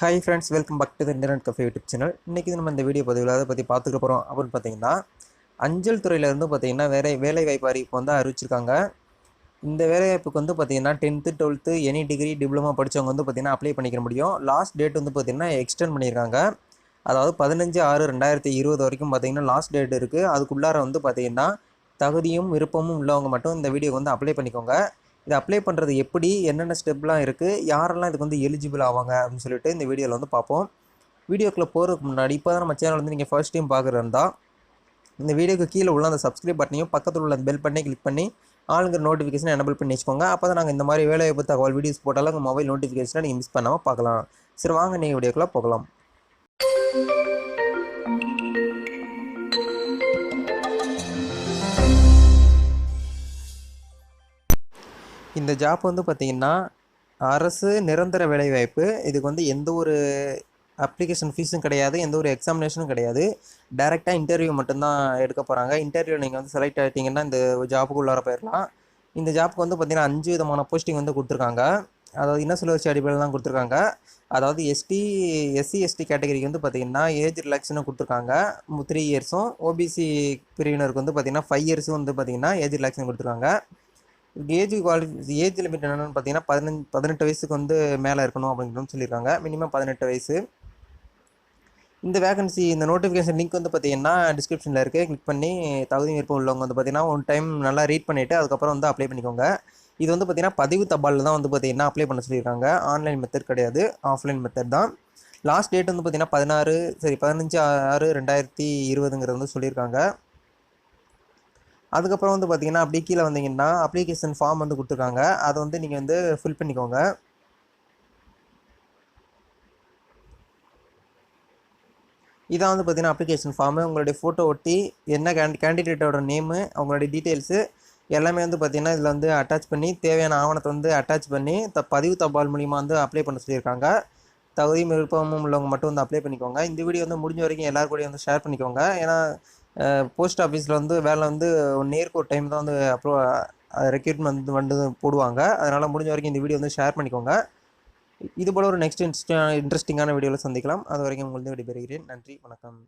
Hi friends welcome back to the internet cafe YouTube channel இன்றைக்கி நம்ம இந்த video பதிவில் அதை பற்றி பார்த்துக்க போகிறோம் அப்படின்னு பார்த்தீங்கன்னா அஞ்சல் துறையிலேருந்து பார்த்தீங்கன்னா வேலை வேலை வாய்ப்பு அறிவிப்பு வந்து அறிவிச்சிருக்காங்க. இந்த வேலைவாய்ப்புக்கு வந்து பார்த்தீங்கன்னா tenth twelfth any degree diploma படித்தவங்க வந்து பார்த்திங்கன்னா அப்ளை பண்ணிக்க முடியும். லாஸ்ட் டேட் வந்து பார்த்திங்கன்னா எக்ஸ்டெண்ட் பண்ணியிருக்காங்க அதாவது பதினஞ்சு ஆறு ரெண்டாயிரத்தி இருபது வரைக்கும் பார்த்தீங்கன்னா லாஸ்ட் டேட் இருக்குது அதுக்குள்ளார வந்து பார்த்தீங்கன்னா தகுதியும் விருப்பமும் உள்ளவங்க மட்டும் இந்த வீடியோக்கு வந்து அப்ளை பண்ணிக்கோங்க. இது அப்ளை பண்ணுறது எப்படி? என்னென்ன ஸ்டெப்லாம் இருக்குது யாரெல்லாம் இதுக்கு வந்து எலிஜிபிள் ஆவாங்க? அப்படின்னு சொல்லிட்டு இந்த வீடியோவில் வந்து பார்ப்போம். வீடியோக்குள்ளே போகிறதுக்கு முன்னாடி இப்போ தான் நம்ம சேனல் வந்து நீங்கள் ஃபர்ஸ்ட் டைம் பார்க்குறதா இந்த வீடியோக்கு கீழே உள்ள அந்த சப்ஸ்கிரைப் பட்டனையும் பக்கத்தில் உள்ள அந்த பெல் பட்டனை கிளிக் பண்ணி ஆளுங்கிற நோட்டிஃபிகேஷன் எனபிள் பண்ணி வச்சுக்கோங்க. அப்போ தான் நாங்கள் இந்த மாதிரி வேலைவாய்ப்பு தகவல் வீடியோஸ் போட்டாலும் உங்கள் மொபைல் நோட்டிஃபிகேஷனை நீங்கள் மிஸ் பண்ணாமல் பார்க்கலாம். சரி வாங்க நீங்கள் வீடியோக்குள்ளே போகலாம். இந்த ஜாப் வந்து பார்த்திங்கன்னா அரசு நிரந்தர வேலைவாய்ப்பு. இதுக்கு வந்து எந்த ஒரு அப்ளிகேஷன் ஃபீஸும் கிடையாது எந்த ஒரு எக்ஸாமினேஷனும் கிடையாது. டேரெக்டாக இன்டர்வியூ மட்டும்தான் எடுக்க போகிறாங்க இன்டர்வியூ நீங்கள் வந்து செலக்ட் ஆகிட்டீங்கன்னா இந்த ஜாப்புக்கு உள்ளார போயிடலாம் இந்த ஜாப்புக்கு வந்து பார்த்திங்கன்னா அஞ்சு விதமான போஸ்டிங் வந்து கொடுத்துருக்காங்க. அதாவது இன்ன சுழற்சி அடிப்படையில் தான் கொடுத்துருக்காங்க? அதாவது எஸ்டி எஸ்சி எஸ்டி கேட்டகரிக்கு வந்து பார்த்திங்கன்னா ஏஜ் ரிலாக்ஸனும் கொடுத்துருக்காங்க. த்ரீ இயர்ஸும் ஓபிசி பிரிவினருக்கு வந்து பார்த்திங்கன்னா ஃபைவ் இயர்ஸும் வந்து பார்த்திங்கன்னா ஏஜ் ரிலாக்ஸன் கொடுத்துருக்காங்க. ஏஜ் குவாலி ஏஜ் லிமிட் என்னென்னு பார்த்தீங்கன்னா பதினஞ்சு பதினெட்டு வயசுக்கு வந்து மேலே இருக்கணும் அப்படிங்கிறது சொல்லியிருக்காங்க. மினிமம் பதினெட்டு வயசு. இந்த வேகன்சி இந்த நோட்டிஃபிகேஷன் லிங்க் வந்து பார்த்தீங்கன்னா டிஸ்கிரிப்ஷனில் இருக்குது கிளிக் பண்ணி தகுதி விருப்பம் உள்ளவங்க வந்து பார்த்தீங்கன்னா ஒன் டைம் நல்லா ரீட் பண்ணிவிட்டு அதுக்கப்புறம் வந்து அப்ளை பண்ணிக்கோங்க. இது வந்து பார்த்தீங்கன்னா பதிவு தபாலில் தான் வந்து பார்த்தீங்கன்னா அப்ளை பண்ண சொல்லியிருக்காங்க. ஆன்லைன் மெத்தட் கிடையாது. ஆஃப்லைன் மெத்தட் தான். லாஸ்ட் டேட் வந்து பார்த்தீங்கன்னா பதினாறு சரி பதினஞ்சு ஆறு ரெண்டாயிரத்தி இருபதுங்கிறது வந்து சொல்லியிருக்காங்க. அதுக்கப்புறம் வந்து பார்த்தீங்கன்னா அப்படியே கீழே வந்தீங்கன்னா அப்ளிகேஷன் ஃபார்ம் வந்து கொடுத்துருக்காங்க. அதை வந்து நீங்கள் வந்து ஃபில் பண்ணிக்கோங்க. இதான் வந்து பார்த்தீங்கன்னா அப்ளிகேஷன் ஃபார்மு உங்களுடைய ஃபோட்டோ ஒட்டி என்ன கேண்டி கேண்டிடேட்டோட நேமு அவங்களுடைய டீட்டெயில்ஸு எல்லாமே வந்து பார்த்திங்கன்னா இதில் வந்து அட்டாச் பண்ணி தேவையான ஆவணத்தை வந்து அட்டாச் பண்ணி த பதிவு தபால் மூலிமா வந்து அப்ளை பண்ண சொல்லியிருக்காங்க. தகுதியும் விருப்பமும் உள்ளவங்க மட்டும் வந்து அப்ளை பண்ணிக்கோங்க. இந்த வீடியோ வந்து முடிஞ்ச வரைக்கும் எல்லாருக்கூடையும் வந்து ஷேர் பண்ணிக்கோங்க. ஏன்னா போஸ்ட் ஆஃபீஸில் வந்து வேலை வந்து நேருக்கு ஒரு டைம் தான் வந்து அப்ரோ ரெக்யூட்மெண்ட் வந்து போடுவாங்க. அதனால் முடிஞ்ச வரைக்கும் இந்த வீடியோ வந்து ஷேர் பண்ணிக்கோங்க. இது போல் ஒரு நெக்ஸ்ட் இன்ட்ரெஸ்டிங்கான வீடியோவில் சந்திக்கலாம். அது வரைக்கும் உங்களுக்கு விடைபெறுகிறேன். நன்றி வணக்கம்.